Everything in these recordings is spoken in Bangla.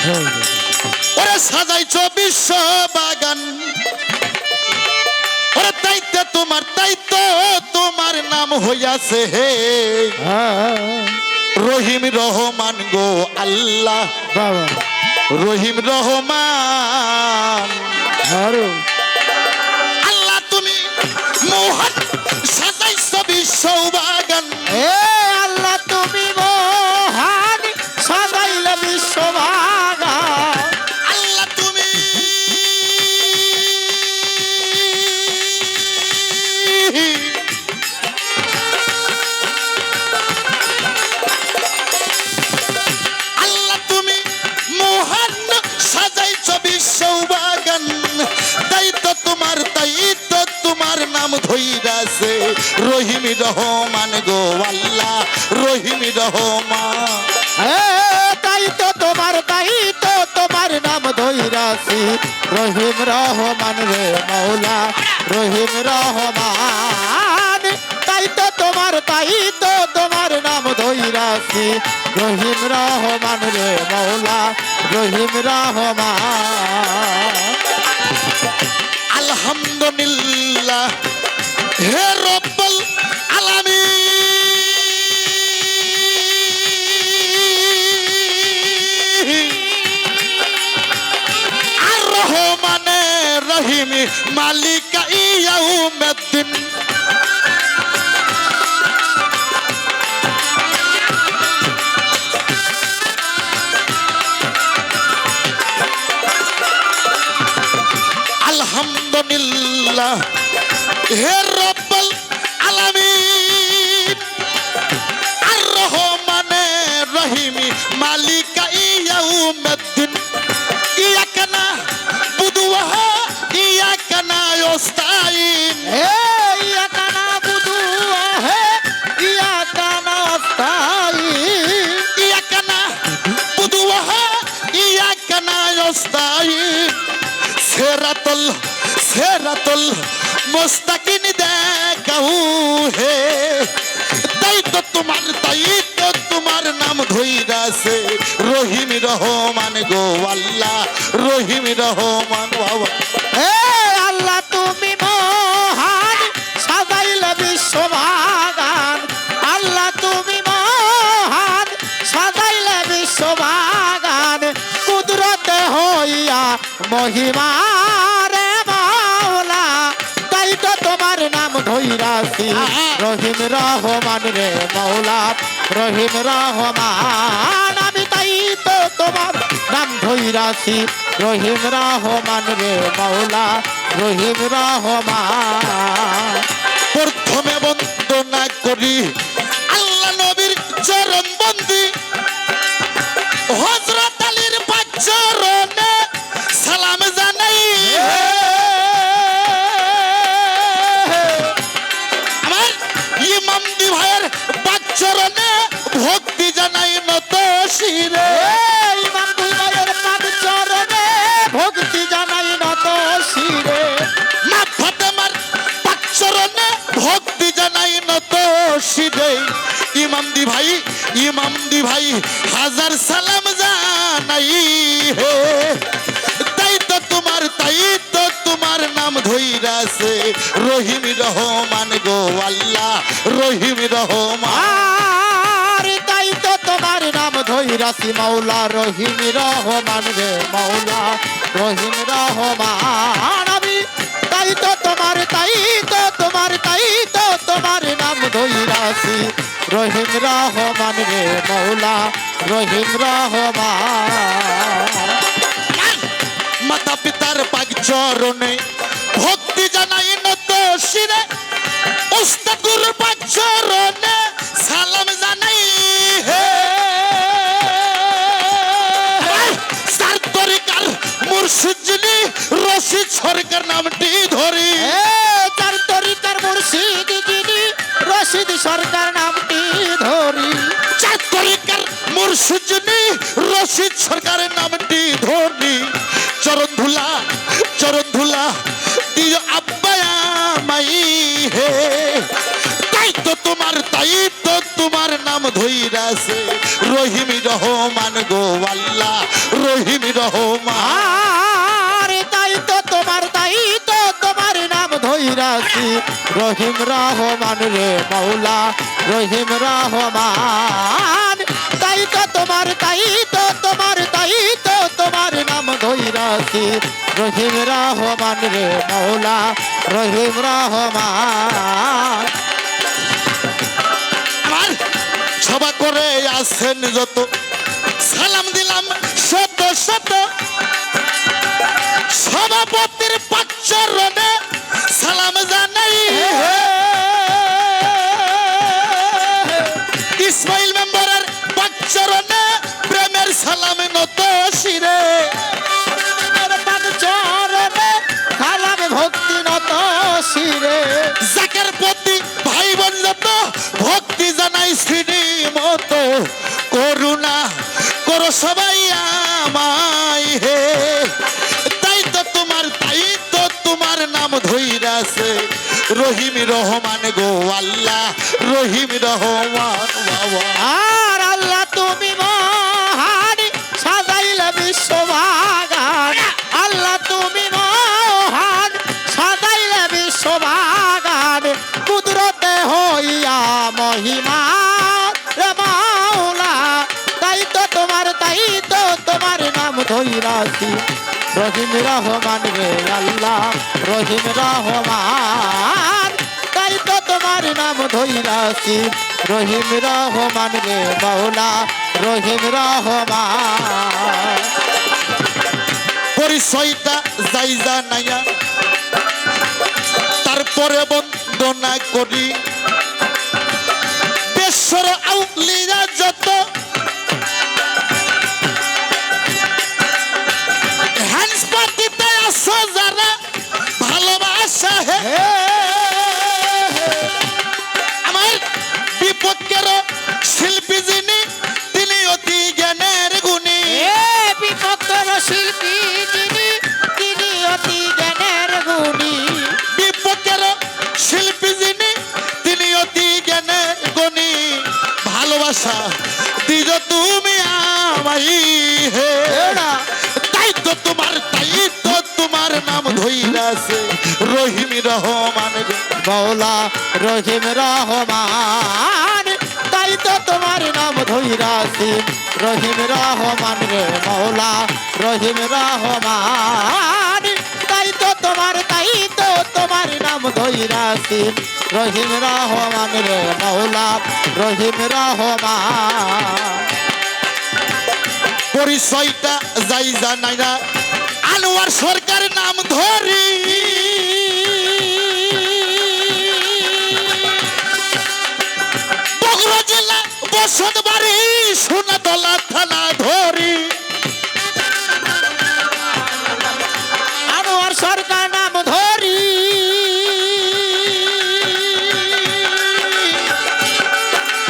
ওরে সাজাইছ বিশ্ব বাগান ওরে তাইতে তোমার তাইতো তোমার নাম হইয়াছে হে। রহিম রহমান গো আল্লাহ। রহিম রহমান। আল্লাহ তুমি মোহন সাজাইছ বিশ্ব বাগান এ আল্লাহ তুমি মহান সাজাইলে বিশ্বভাগা রহিম রহমান গো আল্লাহ রহিম রহমান তাই তো তোমার তাই তো তোমার নাম ধৈরাছি রহিম রহমান রে মৌলা রহিম রহমান। তাই তো তোমার তাই তো তোমার নাম ধৈরাছি রহিম রহমান রে মৌলা রহিম রহমান। আলহামদুলিল্লাহ হে রব্বুল মালিকা ইয়াউমিদ্দিন আলহামদুলিল্লাহ হে রব্বুল আলামিন। আর রহমানে রহিমি মালিকা ইয়াউমিদ্দিন মুস্তাকিন দেখাউ হে। তাই তো তোমার, তাই তো তোমার নাম ধইরাছে রহিম রহমান গো আল্লাহ, রহিম রহমান বাবা। হে আল্লাহ, তুমি মহান সাজাইলে বিশ্বভাগান আল্লাহ, তুমি মহান সাজাইলে বিশ্বভাগান কুদরতে হইয়া মহিমারে ধৈরাছি রহিম রহমান রে মৌলা রহিম রহমান আমি তাই তো তোমার নাম ধৈরাসি রহিম রহমান রে মৌলা রহিম রহমান। প্রথমে বন্দনা করি আল্লাহ নবীর চরণ চরণে ভক্তি জানাই ইমাম দি ভাই ইমাম দি ভাই হাজার সালাম জানাই হে। তাই তো তোমার, তাই তো তোমার নাম ধইরাছে রহিম রহমান গো আল্লাহ, রহিম রহমান। নাম ধৈরাসি রহিম রহমান রে মৌলা রহিম রহমান। আমি তাই তো তোমার, তাই তো তোমার, তাই তো তোমার নাম ধৈরাসি রহিম রহমান রে মৌলা রহিম রহমান। মাতা পিতার পাক চরণে ভক্তি জানাই নত শিরে উস্তাদ গুরুর পাক চরণে যিনি রশিদ সরকার নামটি ধরি। এ তার তরিকার মুর্শিদ যিনি রশিদ সরকার নামটি ধরি। চার তরিকার মুর্শিদ যিনি রশিদ সরকারের নামটি ধরি চরণ ধুলা চরণ ধুলা দিও আব্বায়া মাই হে। তাই তো তোমার তাই তো তোমার নাম ধইরাছে রহিম রহমান গো আল্লাহ রহিম রহমান। ধৈরাছি রহিম রহমান রে মৌলা, রহিম রহমান। তাই তো তোমার, তাই তো তোমার, তাই তো তোমার নাম ধৈরাছি রহিম রহমান রে মৌলা, রহিম রহমান। সভা করে আসেন যত। সালাম দিলাম শত শত। সভাপতির পাচ্চরণে সালাম ধইরাছে রহিম রহমান গো আল্লাহ, রহিম রহমান আর আল্লাহ তুমি মহান, সাজাইলে বিশ্ববাগান আল্লাহ তুমি মহান, সাজাইলে বিশ্ববাগান কুদরতে হইয়া মহিমা তাই তো তোমার, তাই তো তোমার নাম ধইরাছি রহিম রহমান রে আল্লাহ, রহিম রহমান। তাই তো তোমার নাম ধইরাছি রহিম রহমান রে মৌলা রহিম রহমান। পরিচয়টা যাই জানাইয়া, তারপরে বন্দনা করি। বেশ্বর আউলিরা যত রহমান। মৌলা রহিম রহমান, তাই তো তোমার নাম ধৈরাছি রহিম রহমান রে, মৌলা রহিম রহমান, তাই তো তোমার, তাই তো তোমার নাম ধৈরাছি রহিম রহমান রে, মৌলা রহিম রহমান। পরিচয়টা যাই জানাই না। আনোয়ার সরকার নাম ধরি। বগুড়া জেলা বসত বাড়ি সোনাতলা থানা ধরি। আনোয়ার সরকার নাম ধরি।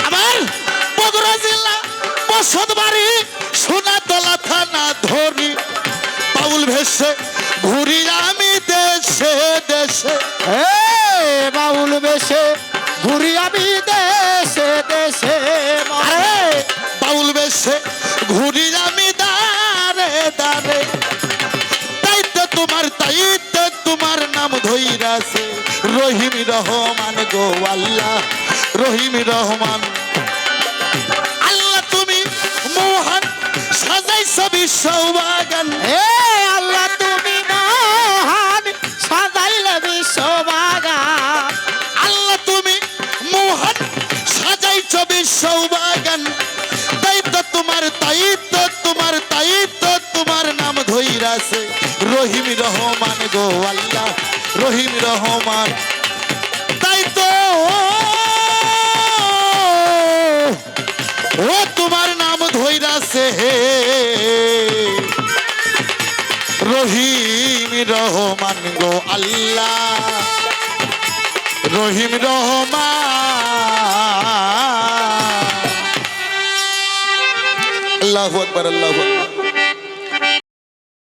আমার বগুড়া জেলা বসত বাড়ি সোনাতলা থানা ধরি। বাউল ভেসে ঘুরি রহিম রহমান গো আল্লাহ রহিম রহমান। আল্লাহ তুমি মোহন সাজাইছ বিশ্ববাগান। এ আল্লাহ তুমি মহান সাজাইলে বিশ্ববাগান। আল্লাহ তুমি মোহন সাজাইছ বিশ্ববাগান। তাই তো তোমার তো তোমার তো তোমার নাম ধইরাছে। রহিম রহমান গো আল্লাহ রহিম রহমান। তাই তো ও তোমার নাম ধইরাছে হে। রহিম রহমান গো আল্লাহ। রহিম রহমান। আল্লাহু আকবার আল্লাহু আকবার।